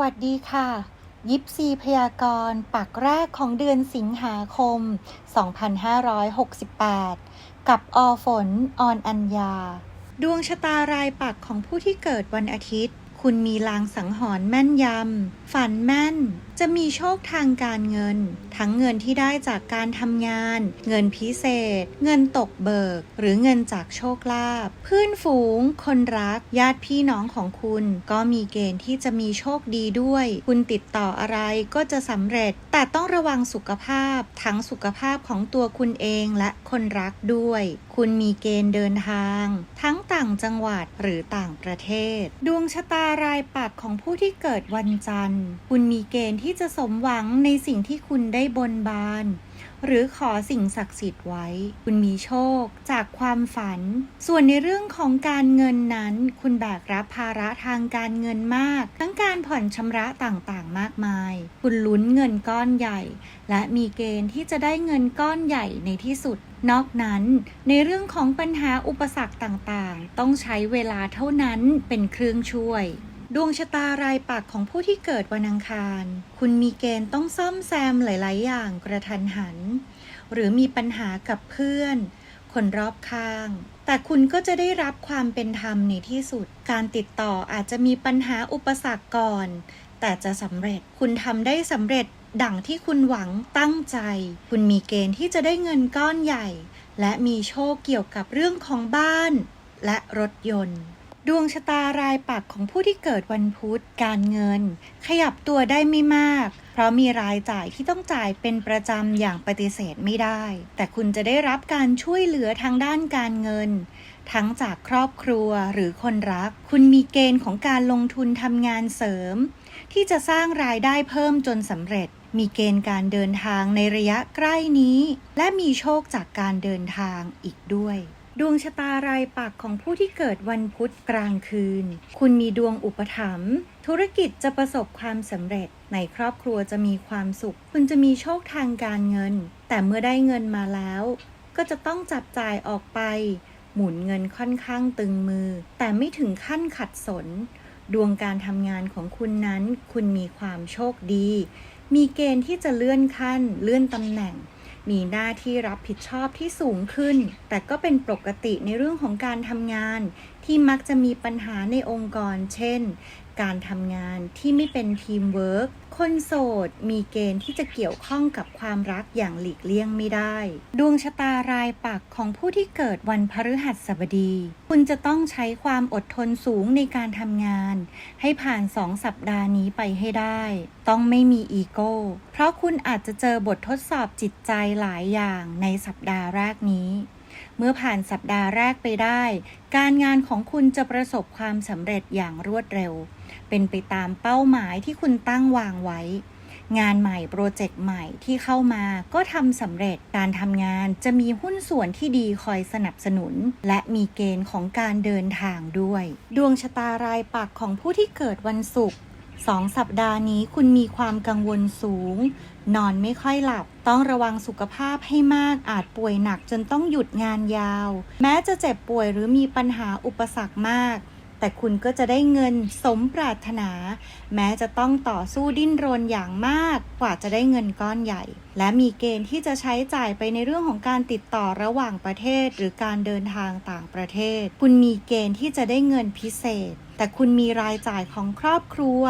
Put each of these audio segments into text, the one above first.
วัสดีค่ะ ยิปซีพยากรณ์ปักแรกของเดือนสิงหาคม 2568 กับอฝนออนอัญญา ดวงชะตารายปักของผู้ที่เกิดวันอาทิตย์ คุณมีลางสังหรณ์แม่นยำ ฝันแม่น จะมีโชคทางการเงิน ทั้งเงินที่ได้จากการทำงาน เงินพิเศษ เงินตกเบิก หรือเงินจากโชคลาภเพื่อนฝูง คนรัก ญาติพี่น้องของคุณ ก็มีเกณฑ์ที่จะมีโชคดีด้วย คุณติดต่ออะไรก็จะสำเร็จ แต่ต้องระวังสุขภาพ ทั้งสุขภาพของตัวคุณเองและคนรักด้วย คุณมีเกณฑ์เดินทาง ทั้งต่างจังหวัดหรือต่างประเทศ ดวงชะตารายปักของผู้ที่เกิดวันจันทร์ คุณมีเกณฑ์ที่จะสมหวังในสิ่งที่คุณได้บนบาน หรือขอสิ่งศักดิ์สิทธิ์ไว้ คุณมีโชคจากความฝัน ส่วนในเรื่องของการเงินนั้น คุณแบกรับภาระทางการเงินมาก ทั้งการผ่อนชำระต่างๆ มากมาย คุณลุ้นเงินก้อนใหญ่ และมีเกณฑ์ที่จะได้เงินก้อนใหญ่ในที่สุดนอกนั้นในเรื่องของปัญหาอุปสรรคต่างๆ ต้องใช้เวลาเท่านั้นเป็นเครื่องช่วย ดวงชะตารายปักของผู้ที่เกิดวันอังคาร คุณมีเกณฑ์ต้องซ่อมแซมหลาย ๆ อย่างกระทันหัน หรือมีปัญหากับเพื่อน คนรอบข้าง แต่คุณก็จะได้รับความเป็นธรรมในที่สุด การติดต่ออาจจะมีปัญหาอุปสรรคก่อน แต่จะสำเร็จ คุณทำได้สำเร็จดังที่คุณหวังตั้งใจ คุณมีเกณฑ์ที่จะได้เงินก้อนใหญ่ และมีโชคเกี่ยวกับเรื่องของบ้าน และรถยนต์ ดวงชะตารายปักของผู้ที่เกิดวันพุธ การเงิน ขยับตัวได้ไม่มาก เพราะมีรายจ่ายที่ต้องจ่ายเป็นประจำอย่างปฏิเสธไม่ได้ แต่คุณจะได้รับการช่วยเหลือทางด้านการเงิน ทั้งจากครอบครัวหรือคนรัก คุณมีเกณฑ์ของการลงทุนทำงานเสริม ที่จะสร้างรายได้เพิ่มจนสำเร็จ มีเกณฑ์การเดินทางในระยะใกล้นี้ และมีโชคจากการเดินทางอีกด้วย ดวงชะตารายปักของผู้ที่เกิดวันพุธกลางคืน คุณมีดวงอุปถัมภ์ธุรกิจจะประสบความสำเร็จ ในครอบครัวจะมีความสุข คุณจะมีโชคทางการเงิน แต่เมื่อได้เงินมาแล้ว ก็จะต้องจับจ่ายออกไป หมุนเงินค่อนข้างตึงมือ แต่ไม่ถึงขั้นขัดสน ดวงการทำงานของคุณนั้น คุณมีความโชคดี มีเกณฑ์ที่จะเลื่อนขั้น เลื่อนตำแหน่ง มีหน้าที่รับผิดชอบที่สูงขึ้น แต่ก็เป็นปกติในเรื่องของการทำงาน ที่มักจะมีปัญหาในองค์กร เช่น การทำงานที่ไม่เป็นทีมเวิร์กคนโสดมีเกณฑ์ที่จะเกี่ยวข้องกับความรักอย่างหลีกเลี่ยงไม่ได้ ดวงชะตารายปักของผู้ที่เกิดวันพฤหัสบดี คุณจะต้องใช้ความอดทนสูงในการทำงาน ให้ผ่านสองสัปดาห์นี้ไปให้ได้ ต้องไม่มีอีโก้ เพราะคุณอาจจะเจอบททดสอบจิตใจหลายอย่างในสัปดาห์แรกนี้ เมื่อผ่านสัปดาห์แรกไปได้ การงานของคุณจะประสบความสำเร็จอย่างรวดเร็ว เป็นไปตามเป้าหมายที่คุณตั้งวางไว้ งานใหม่โปรเจกต์ใหม่ที่เข้ามาก็ทำสำเร็จการทำงานจะมีหุ้นส่วนที่ดีคอยสนับสนุน และมีเกณฑ์ของการเดินทางด้วย ดวงชะตารายปักของผู้ที่เกิดวันศุกร์ สองสัปดาห์นี้คุณมีความกังวลสูง นอนไม่ค่อยหลับ ต้องระวังสุขภาพให้มากอาจป่วยหนักจนต้องหยุดงานยาว แม้จะเจ็บป่วยหรือมีปัญหาอุปสรรคมาก แต่คุณก็จะได้เงินสมปรารถนา แม้จะต้องต่อสู้ดิ้นรนอย่างมากกว่าจะได้เงินก้อนใหญ่ และมีเกณฑ์ที่จะใช้จ่ายไปในเรื่องของการติดต่อระหว่างประเทศ หรือการเดินทางต่างประเทศ คุณมีเกณฑ์ที่จะได้เงินพิเศษ แต่คุณมีรายจ่ายของครอบครัว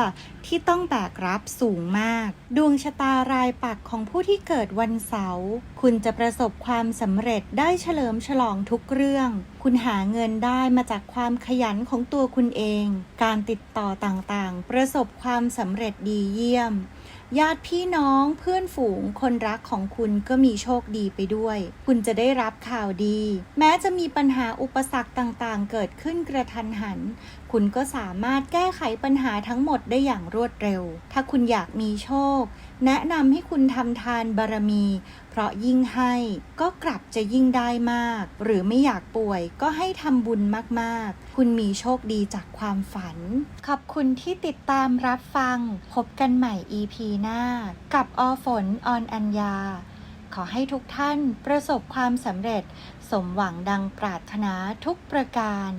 ที่ต้องแบกรับสูงมาก ดวงชะตารายปักของผู้ที่เกิดวันเสาร์คุณจะประสบความสำเร็จได้เฉลิมฉลองทุกเรื่อง คุณหาเงินได้มาจากความขยันของตัวคุณเอง การติดต่อต่างๆ ประสบความสำเร็จดีเยี่ยม ญาติพี่น้องเพื่อนฝูงคนรักของคุณก็มีโชคดีไปด้วย คุณจะได้รับข่าวดี แม้จะมีปัญหาอุปสรรคต่างๆ เกิดขึ้นกระทันหัน คุณก็สามารถแก้ไขปัญหาทั้งหมดได้อย่างรวดเร็ว ถ้าคุณอยากมีโชค แนะนำให้คุณทำทานบารมี เพราะยิ่งให้ก็กลับจะยิ่งได้มาก หรือไม่อยากป่วยก็ให้ทำบุญมากๆ คุณมีโชคดีจากความฝัน ขอบคุณที่ติดตามรับฟัง พบกันใหม่ EP หน้า กับอฝนออนอัญญา ขอให้ทุกท่านประสบความสำเร็จ สมหวังดังปรารถนาทุกประการ